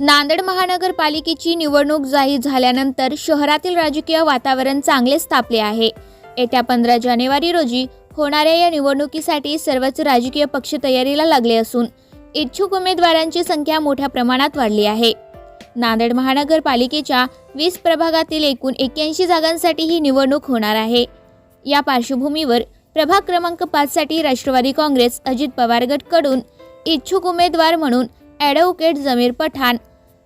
नांदेड महानगरपालिकेची निवडणूक जाहीर झाल्यानंतर शहरातील राजकीय वातावरण चांगलेच तापले आहे. येत्या पंधरा जानेवारी रोजी होणाऱ्या या निवडणुकीसाठी सर्वच राजकीय पक्ष तयारीला लागले असून इच्छुक उमेदवारांची संख्या मोठ्या प्रमाणात वाढली आहे. नांदेड महानगरपालिकेच्या वीस प्रभागातील एकूण एक्क्याऐंशी जागांसाठी ही निवडणूक होणार आहे. या पार्श्वभूमीवर प्रभाग क्रमांक पाचसाठी राष्ट्रवादी काँग्रेस अजित पवार गटकडून इच्छुक उमेदवार म्हणून ॲडव्होकेट जमीर पठाण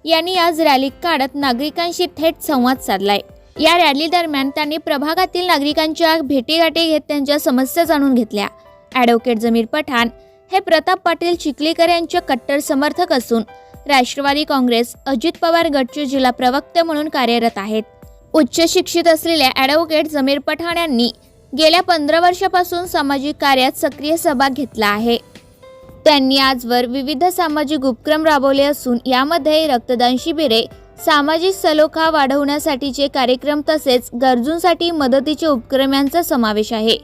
यांनी आज रॅली काढत नागरिकांशी थेट संवाद साधलाय. या रॅली दरम्यान त्यांनी प्रभागातील नागरिकांच्या भेटीगाठी घेत त्यांच्या समस्या जाणून घेतल्या. ॲडव्होकेट जमीर पठाण हे प्रताप पाटील चिखलीकर यांचे कट्टर समर्थक असून राष्ट्रवादी काँग्रेस अजित पवार गटचे जिल्हा प्रवक्ते म्हणून कार्यरत आहेत. उच्च शिक्षित असलेल्या ॲडव्होकेट जमीर पठाण यांनी गेल्या पंधरा वर्षापासून सामाजिक कार्यात सक्रिय सहभाग घेतला आहे. त्यांनी आजवर विविध सामाजिक उपक्रम राबवले असून यामध्ये रक्तदान शिबिरे सामाजिक सलोखा वाढवण्यासाठीचे कार्यक्रम तसेच गरजूंसाठी मदतीचे उपक्रम यांचा समावेश आहे.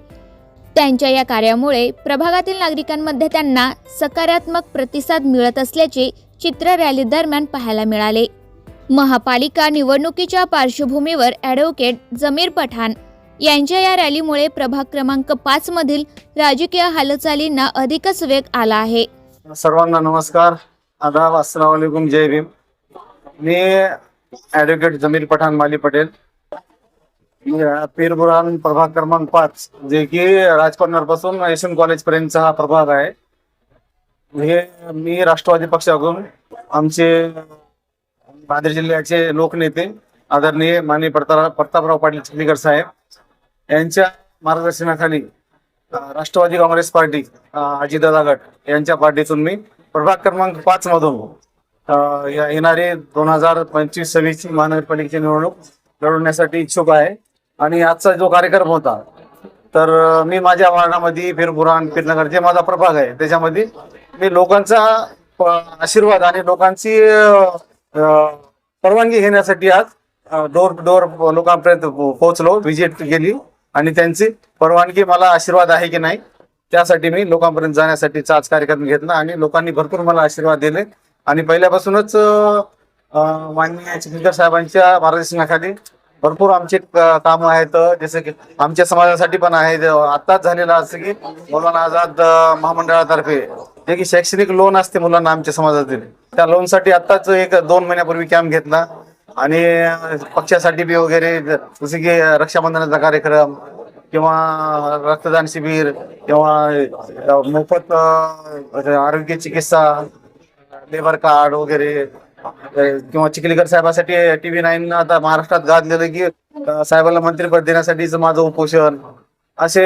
त्यांच्या या कार्यामुळे प्रभागातील नागरिकांमध्ये त्यांना सकारात्मक प्रतिसाद मिळत असल्याचे चित्र रॅली दरम्यान पाहायला मिळाले. महापालिका निवडणुकीच्या पार्श्वभूमीवर ॲडव्होकेट जमीर पठाण यांच्या या रॅलीमुळे प्रभाग क्रमांक पाच मधील राजकीय हालचालींना अधिकच वेग आला आहे. सर्वांना नमस्कार. आदाब अस्सलाम वालेकुम जय भीम. मी ॲडव्होकेट जमीर पठाण माली पटेल. पीरबुरान पीर बुरहान प्रभाग क्रमांक पाच जे की राजकॉर्नरपासून एशियन कॉलेज पर्यंतचा हा प्रभाग आहे. हे मी राष्ट्रवादी पक्षाकडून आमचे नांदेड जिल्ह्याचे लोकनेते आदरणीय माननीय प्रताप प्रतापराव पाटील चिखलीकर साहेब यांच्या मार्गदर्शनाखाली राष्ट्रवादी काँग्रेस पार्टी अ, अजितदादा गट यांच्या पार्टीतून मी प्रभाग क्रमांक पाच मधून या येणारे दोन हजार पंचवीस सव्वीसची महानगरपालिकेची निवडणूक लढवण्यासाठी इच्छुक आहे. आणि आजचा जो कार्यक्रम होता तर मी माझ्या वार्डामध्ये फिरपुराण फिरनगर जे माझा प्रभाग आहे त्याच्यामध्ये मी लोकांचा आशीर्वाद आणि लोकांची परवानगी घेण्यासाठी आज डोर डोर लोकांपर्यंत पो- पोहोचलो व्हिजिट केली. आणि त्यांची परवानगी मला आशीर्वाद आहे की नाही त्यासाठी मी लोकांपर्यंत जाण्यासाठी आज कार्यक्रम घेतला आणि लोकांनी भरपूर मला आशीर्वाद दिले. आणि पहिल्यापासूनच माननीय चिखलीकर साहेबांच्या मार्गदर्शनाखाली भरपूर आमचे काम आहेत. जसे की आमच्या समाजासाठी पण आहे. आताच आत्ताच झालेलं असं की मौलाना आझाद महामंडळातर्फे जे की शैक्षणिक लोन असते मुलांना आमच्या समाजातील त्या लोनसाठी आत्ताच एक दोन महिन्यापूर्वी कॅम्प घेतला. आणि पक्षासाठी बी वगैरे जसे की रक्षाबंधनाचा कार्यक्रम किंवा रक्तदान शिबिर किंवा मोफत आरोग्य चिकित्सा लेबर कार्ड वगैरे किंवा चिखलीकर साहेबासाठी टीव्ही नाईन आता महाराष्ट्रात गाजलेलं की साहेबांना मंत्रीपद देण्यासाठीच माझं उपोषण. असे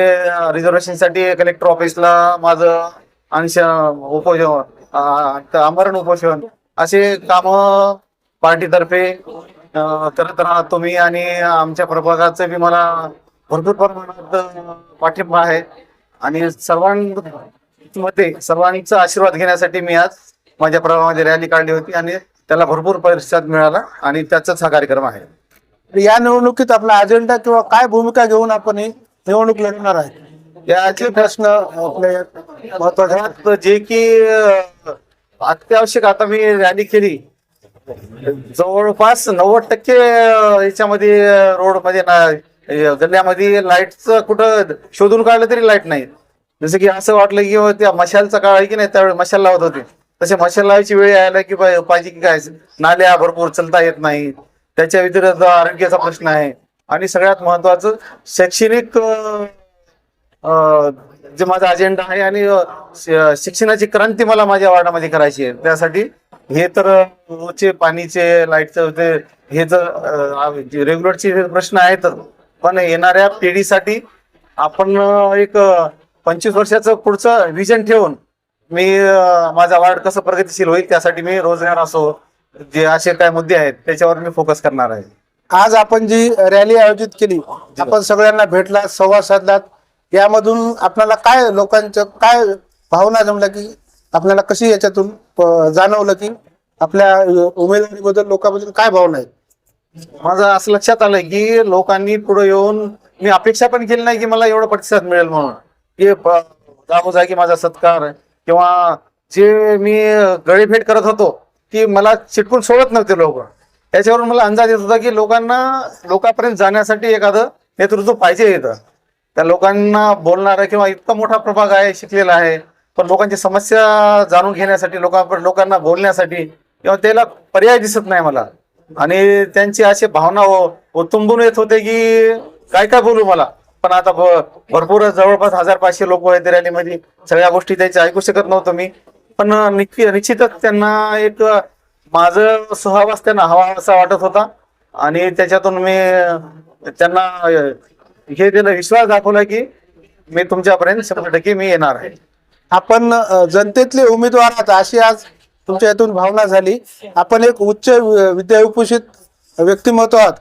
रिझर्वेशनसाठी कलेक्टर ऑफिसला माझं अंश उपोषण अमरण आमरण उपोषण. असे काम पार्टीतर्फे राहत तुम्ही आणि आमच्या प्रभागाचं बी मला भरपूर प्रमाणात पाठिंबा आहे. आणि सर्वांमध्ये सर्वांचा आशीर्वाद घेण्यासाठी मी आज माझ्या प्रभागामध्ये रॅली काढली होती आणि त्याला भरपूर प्रतिसाद मिळाला आणि त्याचाच हा कार्यक्रम आहे. तर या निवडणुकीत आपला अजेंडा किंवा काय भूमिका घेऊन आपण ही निवडणूक लढवणार आहे? याचे प्रश्न आपले महत्त्वाचे जे की अत्यावश्यक आता मी रॅली केली जवळपास नव्वद टक्के याच्यामध्ये रोडमध्ये ना- गल्ल्यामध्ये लाईटचं कुठं शोधून काढलं तरी लाइट नाही. जसं की असं वाटलं की त्या मशालचा काळ आहे की नाही त्यावेळी मशाल लावत होते. तसे मशाल लावायची वेळ यायला की पाहिजे की काय? नाल्या भरपूर चलता येत नाही त्याच्या व्यतिरिक्त आरोग्याचा प्रश्न आहे. आणि सगळ्यात महत्वाचं शैक्षणिक जे माझा अजेंडा आहे आणि शिक्षणाची क्रांती मला माझ्या वार्डामध्ये करायची आहे. त्यासाठी हे तर रोजचे पाणीचे लाईटचं ते हे जर रेग्युलरचे प्रश्न आहेत पण येणाऱ्या पिढीसाठी आपण एक पंचवीस वर्षाचं पुढचं विजन ठेवून मी माझा वार्ड कसं प्रगतिशील होईल त्यासाठी मी रोजगार असो जे असे काय मुद्दे आहेत त्याच्यावर मी फोकस करणार आहे. आज आपण जी रॅली आयोजित केली आपण सगळ्यांना भेटला संवाद साधलात यामधून आपल्याला काय लोकांचं काय भावना जमल्या की आपल्याला कशी याच्यातून जाणवलं की आपल्या उमेदवारीबद्दल लोकांबद्दल काय भावना आहेत? माझं असं लक्षात आलंय की लोकांनी पुढे येऊन मी अपेक्षा पण केली नाही की मला एवढा प्रतिसाद मिळेल म्हणून. की आहे जागोजागी माझा सत्कार किंवा जे मी गळेफेड करत होतो की मला चिटकून सोडत नव्हते लोक. त्याच्यावरून मला अंदाज येत होता की लोकांना लोकांपर्यंत जाण्यासाठी एखादं नेतृत्व पाहिजे येतं त्या लोकांना बोलणारं किंवा इतका मोठा प्रभाग आहे शिकलेला आहे पण लोकांची समस्या जाणून घेण्यासाठी लोकांपर लोकांना बोलण्यासाठी किंवा त्याला पर्याय दिसत नाही मला. आणि त्यांची अशी भावना हो, हो ओ- येत होते की काय काय बोलू मला? पण आता भरपूर जवळपास हजार पाचशे लोक आहेत रॅलीमध्ये सगळ्या गोष्टी त्यांच्या ऐकू शकत नव्हतो मी. पण निश्चित निश्चितच त्यांना एक माझं सहवास त्यांना हवा असा वाटत होता. आणि त्याच्यातून मी त्यांना हे त्यांना विश्वास दाखवला की मी तुमच्यापर्यंत शंभर टक्के मी येणार आहे. आपण जनतेतले उमेदवार आहात अशी आज तुमच्या यातून भावना झाली. आपण एक उच्च वि- विद्याविभूषित व्यक्तिमत्व आहात.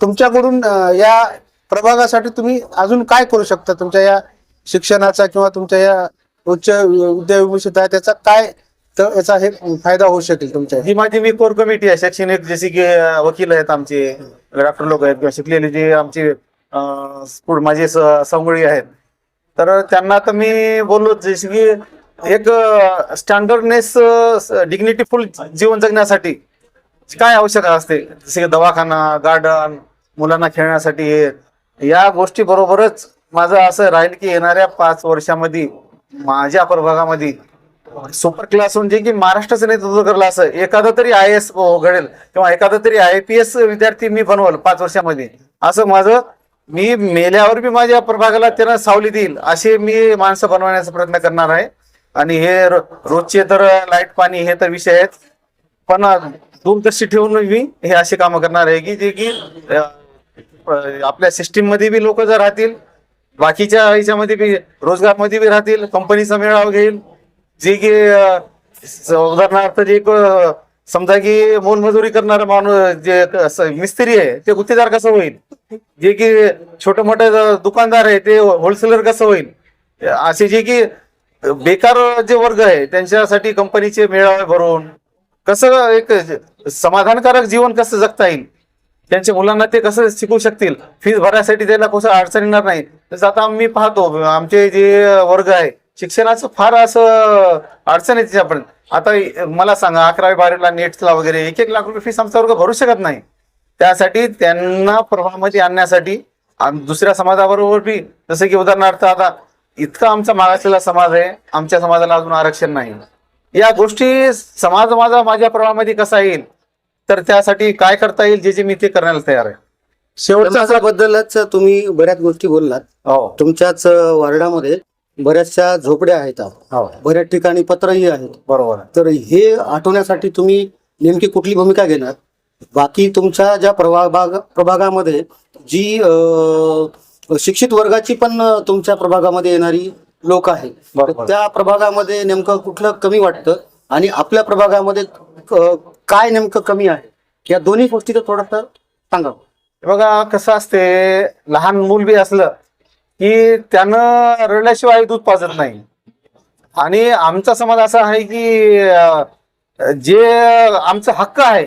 तुमच्याकडून या प्रभागासाठी तुम्ही अजून काय करू शकता? तुमच्या या शिक्षणाचा किंवा तुमच्या या उच्च विद्याविभूषित आहे त्याचा काय तर याचा हे फायदा होऊ शकेल तुमच्या? ही माझी मी कोर कमिटी आहे शैक्षणिक जसे की वकील आहेत आमचे डॉक्टर लोक आहेत किंवा शिकलेले जे आमचे माझे स- आहेत तर त्यांना तर मी बोललो जसे की एक स्टँडर्डनेस डिग्निटीफुल जीवन जगण्यासाठी काय आवश्यक असते? जसे की दवाखाना गार्डन मुलांना खेळण्यासाठी या गोष्टी बरोबरच माझं असं राहील की येणाऱ्या पाच वर्षामध्ये माझ्या प्रभागामध्ये सुपर क्लास म्हणजे की महाराष्ट्राचं नेतृत्व करलं असं एखादा तरी आय एस घडेल किंवा एखादा तरी आय पी एस विद्यार्थी मी बनवल पाच वर्षामध्ये. असं माझं मी मेल्यावर बी माझ्या प्रभागाला त्यांना सावली देईल असे मी माणसं बनवण्याचा प्रयत्न करणार आहे. आणि हे रोजचे तर लाइट पाणी हे तर विषय आहेत. पण दूरदर्शी ठेवून मी हे असे कामं करणार आहे की जे की आपल्या सिस्टीममध्ये बी लोक जर राहतील बाकीच्या ह्याच्यामध्ये बी रोजगारमध्ये बी राहतील कंपनीचा मेळावा घेईल. जे की उदाहरणार्थ जे समजा की मोलमजुरी करणारा माणूस जे असं मिस्त्री आहे ते गुत्तेदार कसं होईल? जे की छोटे मोठे दुकानदार आहे ते होलसेलर कसं होईल? असे जे की बेकार जे वर्ग आहे त्यांच्यासाठी कंपनीचे मेळावे भरून कसं एक समाधानकारक जीवन कसं जगता येईल? त्यांच्या मुलांना ते कसं शिकू शकतील? फीस भरायसाठी त्याला कसं अडचण येणार नाही. तसं आता मी पाहतो आमचे जे वर्ग आहे शिक्षणाचं फार असं अडचण आहे त्याच्यापर्यंत आता मला सांगा अकरावी बारावीला नेटला वगैरे एक एक लाख रुपये फीस आमचा वर्ग भरू शकत नाही. त्यासाठी त्यांना प्रवाहामध्ये आणण्यासाठी दुसऱ्या समाजाबरोबर बी जसं की उदाहरणार्थ आता इतका आमचा मागासलेला समाज आहे आमच्या समाजाला अजून आरक्षण नाही. या गोष्टी समाज माझा माझ्या प्रवाहामध्ये कसा येईल तर त्यासाठी काय करता येईल जे जे मी ते करण्याला तयार आहे. शेवटचा बद्दलच तुम्ही बऱ्याच गोष्टी बोललात. हो. तुमच्याच वार्डामध्ये बऱ्याचशा झोपड्या आहेत. हो. बऱ्याच ठिकाणी पत्रही आहेत. बरोबर आहे. तर हे आठवण्यासाठी तुम्ही नेमकी कुठली भूमिका घेणार? बाकी तुमच्या ज्या प्रभाग प्रभागामध्ये जी अं, शिक्षित वर्गाची पण तुमच्या प्रभागामध्ये येणारी लोक आहेत. तर बरोबर. त्या प्रभागामध्ये नेमकं कुठलं कमी वाटतं? आणि आपल्या प्रभागामध्ये काय नेमकं कमी आहे? या दोन्ही गोष्टीचं थोडंसं सांगा. बघा कसं असते लहान मूल बी असलं की त्यानं रडल्याशिवाय दूध पाजत नाही. आणि आमचा समाज असा आहे की जे आमचा हक्क आहे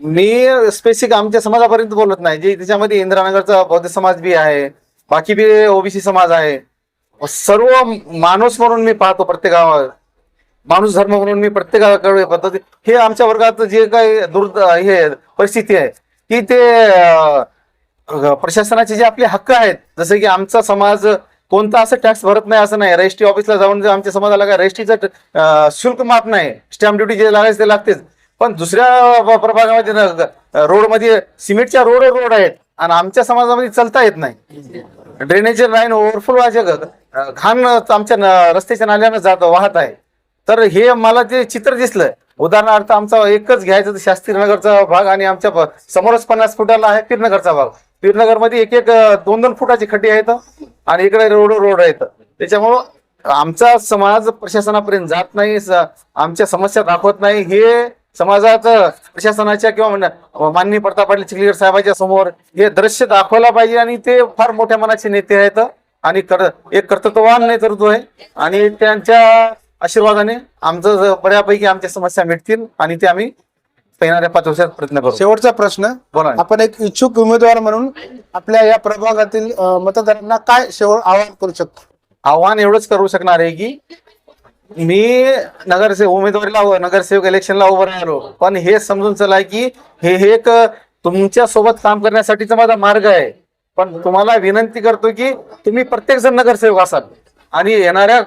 मी स्पेसिफिक आमच्या समाजापर्यंत बोलत नाही. जे त्याच्यामध्ये इंदिरानगरचा बौद्ध समाज बी आहे बाकी बी ओबीसी समाज आहे सर्व माणूस म्हणून मी पाहतो प्रत्येक गावात. माणूस धर्म म्हणून मी प्रत्येकाकडे पद्धती हे आमच्या वर्गात जे काही दुर्द हे परिस्थिती आहे की ते प्रशासनाचे जे आपले हक्क आहेत जसं की आमचा समाज कोणता असं टॅक्स भरत नाही असं नाही. रजिस्ट्री ऑफिसला जाऊन जर आमच्या समाजाला काय रजिस्ट्रीचं शुल्क माफ नाही स्टॅम्प ड्युटी जे लागायचं ते लागतेच. पण दुसऱ्या प्रभागामध्ये ना रोडमध्ये सिमेंटच्या रोड रोड आहेत आणि आमच्या समाजामध्ये चलता येत नाही. ड्रेनेज लाईन ओव्हरफ्लो व्हायचे ग- घाण आमच्या रस्त्याच्या नाल्यानं जात वाहत आहे. तर हे मला ते चित्र दिसलं उदाहरणार्थ आमचा एकच घ्यायचं शास्त्री नगरचा भाग आणि आमच्या समोरच पन्नास फुटाला आहे पीरनगरचा भाग. पीरनगरमध्ये एक एक दोन दोन फुटाची खड्डी आहेत आणि इकडे रोड रोड आहेत. त्याच्यामुळं आमचा समाज प्रशासनापर्यंत जात नाही आमच्या समस्या दाखवत नाही. हे समाजात प्रशासनाच्या किंवा माननीय प्रताप पाटील चिखलीकर साहेबांच्या समोर हे दृश्य दाखवायला पाहिजे आणि ते फार मोठ्या मनाचे नेते आहेत. आणि कर एक कर्तृत्ववान नेतृत्व आहे. आणि त्यांच्या आशीर्वादाने आमचं बऱ्यापैकी आमच्या समस्या मिटतील आणि ते आम्ही येणाऱ्या पाच वर्षात प्रयत्न करू. शेवटचा प्रश्न बोला ना. आपण एक इच्छुक उमेदवार म्हणून आपल्या या प्रभागातील अ, मतदारांना काय शेवट आवाहन करू शकतो? आव्हान एवढंच करू शकणार आहे की मी नगरसेवक उमेदवारीला उ- नगरसेवक इलेक्शनला उभं राहिलो. पण हे समजून चला की हे हे एक तुमच्यासोबत काम करण्यासाठीचा माझा मार्ग आहे. पण तुम्हाला विनंती करतो की तुम्ही प्रत्येक जण नगरसेवक असाल. आणि येणाऱ्या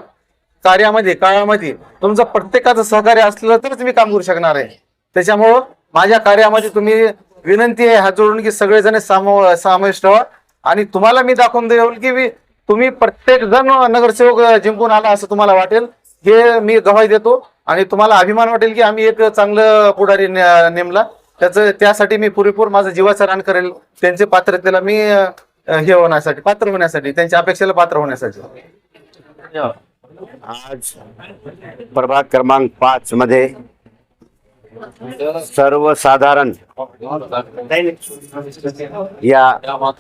कार्यामध्ये काळामध्ये तुमचं प्रत्येकाचं सहकार्य असलं तरच मी काम करू शकणार आहे. त्याच्यामुळं माझ्या कार्यामध्ये तुम्ही विनंती आहे हात जोडून की सगळेजण सामो समाविष्ट ठेवा आणि तुम्हाला मी दाखवून देईल की मी- तुम्ही प्रत्येक जण नगरसेवक जिंकून आला असं तुम्हाला वाटेल. हे मी गवाही देतो. आणि तुम्हाला अभिमान वाटेल की आम्ही एक चांगलं पुढारी नेमला. त्याचं त्यासाठी मी पुरेपूर माझं जीवाचं रान करेल. त्यांचे पात्रतेला मी हे होण्यासाठी पात्र होण्यासाठी त्यांच्या अपेक्षेला पात्र होण्यासाठी. आज प्रभाग क्रमांक पाच मध्ये सर्वसाधारण या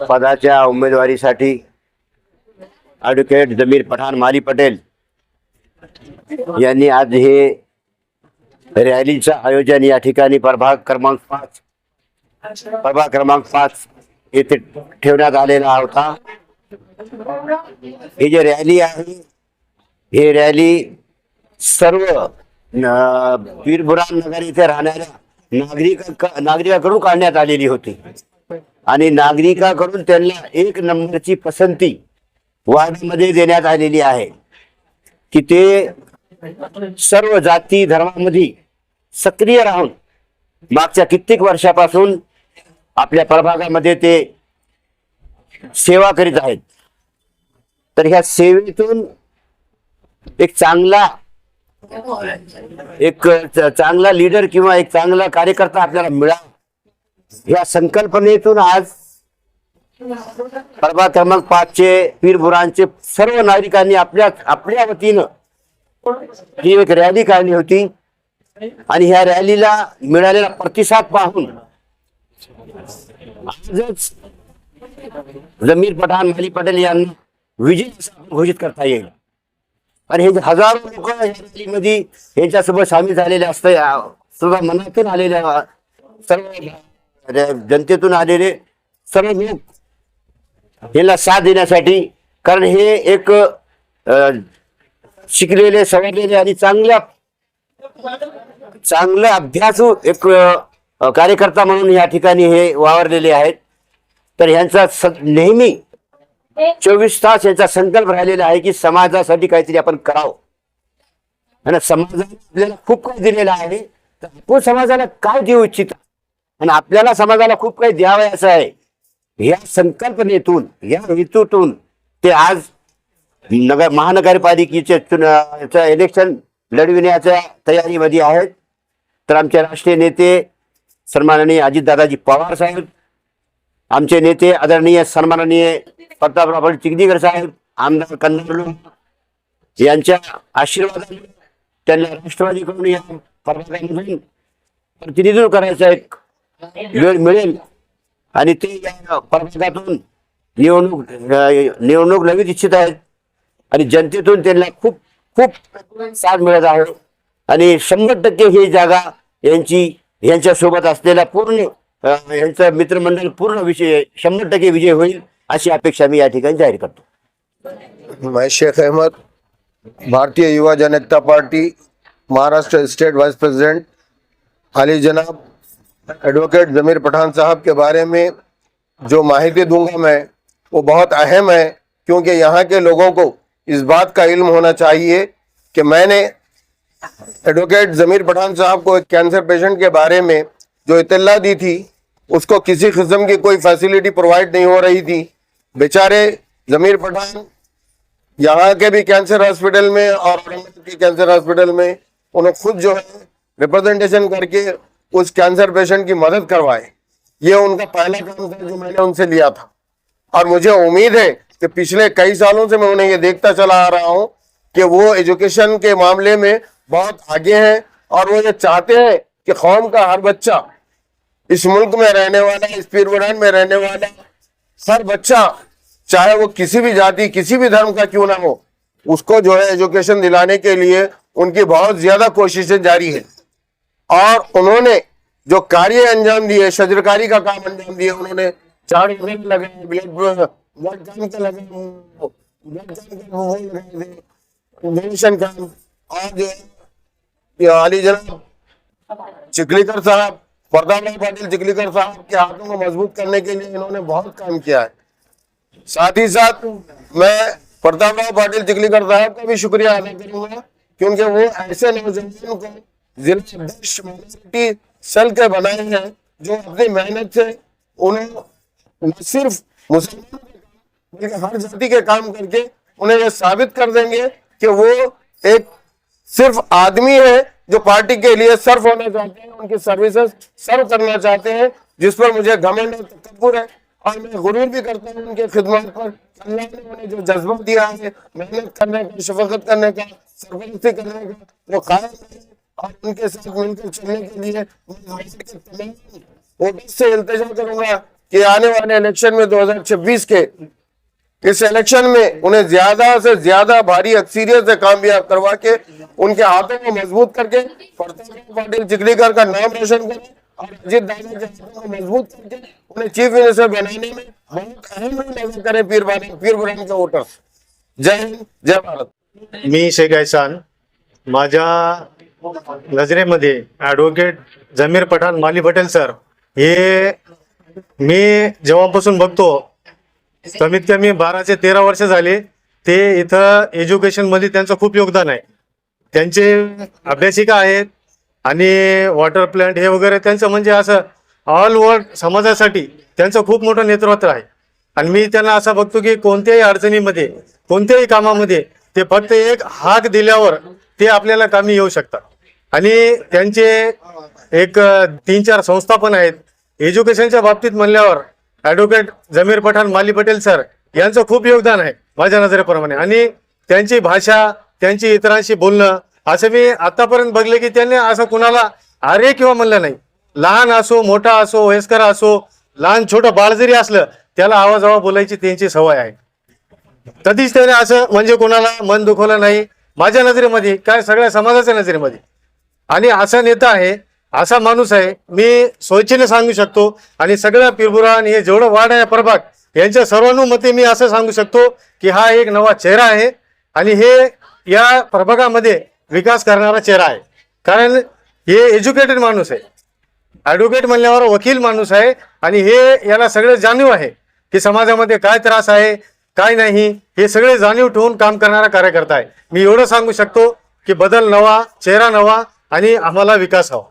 पदाच्या उमेदवारीसाठी ॲडव्होकेट जमीर पठाण माली पटेल यांनी आज हे रॅलीचं आयोजन या ठिकाणी प्रभाग क्रमांक पाच प्रभाग क्रमांक पाच येथे ठेवण्यात आलेला होता. ही जी रॅली आहे ही रॅली सर्व पीरबुरान नगर इथे राहणाऱ्या नागरिक नागरिकाकडून काढण्यात आलेली होती. आणि नागरिकाकडून त्यांना एक नंबरची पसंती वार्डमध्ये देण्यात आलेली आहे. की ते सर्व जाती धर्मामध्ये सक्रिय राहून मागच्या कित्येक वर्षापासून आपल्या प्रभागामध्ये ते सेवा करीत आहेत. तर ह्या सेवेतून एक चांगला एक चांगला लीडर किंवा एक चांगला कार्यकर्ता आपल्याला मिळावा. या संकल्पनेतून आज प्रभाग क्रमांक पाचचे वीरभुरांचे सर्व नागरिकांनी आपल्या आपल्या वतीनं ही एक रॅली काढली होती. आणि ह्या रॅलीला मिळालेला प्रतिसाद पाहून आजच जमीर पठाण माली पटेल यांना विजय घोषित करता येईल. आणि हे जे हजारो लोक मध्ये यांच्यासोबत सामील झालेले असते सुद्धा मनातून आलेल्या सर्व म्हणजे जनतेतून आलेले सर्व लोक याला साथ देण्यासाठी कारण हे एक शिकलेले सवडलेले आणि चांगल्या चांगलं अभ्यासू एक कार्यकर्ता म्हणून या ठिकाणी हे वावरलेले आहेत. तर ह्यांचा नेहमी चोवीस तास यांचा संकल्प राहिलेला आहे की समाजासाठी काहीतरी आपण करावं. आणि समाजाने आपल्याला खूप काही दिलेलं आहे. तर आपण समाजाला काय देऊ इच्छित? आणि आपल्याला समाजाला खूप काही द्यावं असं आहे. या संकल्पनेतून या हेतूतून ते आज नगर महानगरपालिकेचे इलेक्शन लढविण्याच्या तयारीमध्ये आहेत. तर आमचे राष्ट्रीय नेते सन्माननीय अजितदादाजी पवार साहेब आमचे नेते आदरणीय सन्माननीय प्रतापराव चिखदीकर साहेब आमदार कन्नडलो यांच्या आशीर्वादाने त्यांना राष्ट्रवादीकडून या प्रभागामधून प्रतिनिधित्व करायचा एक वेळ मिळेल. आणि ते या प्रभागातून निवडणूक निवडणूक लढवीत इच्छित आहेत. आणि जनतेतून त्यांना खूप खूप साथ मिळत आहे. आणि शंभर टक्के ही जागा यांची यांच्या सोबत असलेला पूर्ण यांचं मित्रमंडळ पूर्ण विषय शंभर टक्के विजय होईल अशी अपेक्षा मी या ठिकाणी जाहीर करतो मैं Shaikh Ahmad Bharatiya Yuva Janata party Maharashtra state vice president Ali जनाब एडवोकेट जमीर पठान साहब के बारे में जो माहिती दूँगा मैं वो बहुत अहम है क्योंकि यहाँ के लोगों को इस बात का इल्म होना चाहिए कि मैंने एडवोकेट जमीर पठान साहब को एक कैंसर पेशेंट के बारे में जो इतला दी थी उसको किसी किस्म की कोई फैसिलिटी प्रोवाइड नहीं हो रही थी। बेचारे जमीर पठान यहाँ के भी कैंसर हॉस्पिटल में और कैंसर हॉस्पिटल में उन्होंने खुद जो है रिप्रेजेंटेशन करके उस कैंसर पेशेंट की मदद करवाए ये उनका पहला काम था जो मैंने उनसे लिया था। और मुझे उम्मीद है कि पिछले कई सालों से मैं उन्हें ये देखता चला आ रहा हूँ कि वो एजुकेशन के मामले में बहुत आगे हैं और वो ये चाहते हैं कि कौम का हर बच्चा इस मुल्क में रहने वाला, इस पीरवरान में रहने वाला, हर बच्चा, चाहे वो किसी भी जाति, किसी भी धर्म का क्यों ना हो, उसको जो है एजुकेशन दिलाने के लिए उनकी बहुत ज़्यादा कोशिशें जारी है। और उन्होंने जो कार्य अंजाम दिए, शजरकारी का काम अंजाम दिए उन्होंने चार यूनिट लगाए डोनेशन काम अली जनाब, चिखलीकर साहब प्रतापराव पाटिल चिखलीकर साहब, के हाथों को मज़बूत करने के लिए इन्होंने बहुत काम किया है। साथ ही साथ मैं प्रतापराव पाटिल चिखलीकर साहब का भी शुक्रिया अदा करूँगा, क्योंकि वो ऐसे नौजवानों को जिला सेल के बनाए हैं, जो अपनी मेहनत से उन्हें न सिर्फ़ मुसलमान, बल्कि हर जाति के काम करके उन्हें ये साबित कर देंगे कि वो एक सिर्फ़ आदमी है जो पार्टी के लिए सर्व होना चाहते हैं, उनकी सर्विसेज़ सर्व करना चाहते हैं, जिस पर मुझे घमंड और है, और मैं गुरूर भी करता हूँ उनके खिदमत पर। अल्लाह ने उन्हें जो जज्बा दिया है, मेहनत करने का, शफकत करने का सरपरस्ती करने का वो कायम और उनके साथ मिलकर चलने के लिए के से इल्तिजा करूँगा कि आने वाले इलेक्शन में 2026 के इस इलेक्शन में उन्हें ज़्यादा से ज़्यादा भारी अक्सरियत से कामयाब करवा के उनके हाथों को मज़बूत करके पाटिल चिखलीकर का नाम रोशन करें और अजीत दादा के हाथों को मज़बूत करके उन्हें चीफ मिनिस्टर बनाने में बहुत अहम रोल अदा करें पीर पीर बुरान के वोटर्स जय हिंद, जय भारत। मी शेख एहसान, माझ्या नजरेमध्ये ॲडव्होकेट जमीर पठाण, माली पटेल सर, हे मी जेव्हापासून बघतो कमीत कमी बारा ते तेरा वर्ष झाले. ते इथं एज्युकेशनमध्ये त्यांचं खूप योगदान आहे. त्यांचे अभ्यासिका आहेत आणि वॉटर प्लांट हे वगैरे त्यांचं म्हणजे असं ऑल वर्ल्ड समाजासाठी त्यांचं खूप मोठं नेतृत्व आहे. आणि मी त्यांना असं बघतो की कोणत्याही अडचणीमध्ये कोणत्याही कामामध्ये ते फक्त एक हाक दिल्यावर ते आपल्याला कामी येऊ शकतात. आणि त्यांचे एक तीन चार संस्था पण आहेत. एज्युकेशनच्या बाबतीत म्हणल्यावर ॲडव्होकेट जमीर पठाण माली पटेल सर यांचं खूप योगदान आहे माझ्या नजरेप्रमाणे. आणि त्यांची भाषा त्यांची इतरांशी बोलणं असं मी आतापर्यंत बघले की त्यांनी असं कुणाला अरे किंवा म्हणलं नाही. लहान असो मोठा असो वयस्कर असो लहान छोटं बाळ जरी असलं त्याला आवाजावा बोलायची त्यांची सवय आहे. कधीच त्याने असं म्हणजे कोणाला मन दुखवलं नाही. माझ्या नजरेमध्ये काय सगळ्या समाजाच्या नजरेमध्ये. आणि असा नेता आहे असा माणूस आहे. मी स्वेच्छेने सांगू शकतो आणि सगळ्या पिरबुरान हे जेवढं वाढ आहे प्रभाग यांच्या सर्वानुमते मी असं सांगू शकतो की हा एक नवा चेहरा आहे आणि हे या प्रभागामध्ये विकास करणारा चेहरा आहे. कारण हे एज्युकेटेड माणूस आहे. ॲडव्होकेट म्हणल्यावर वकील माणूस आहे आणि हे याला सगळं जाणीव आहे की समाजामध्ये काय त्रास आहे काय नाही हे सगळे जाणीव ठेवून काम करणारा कार्यकर्ता आहे. मी एवढं सांगू शकतो की बदल नवा चेहरा नवा आणि आम्हाला विकास हवा.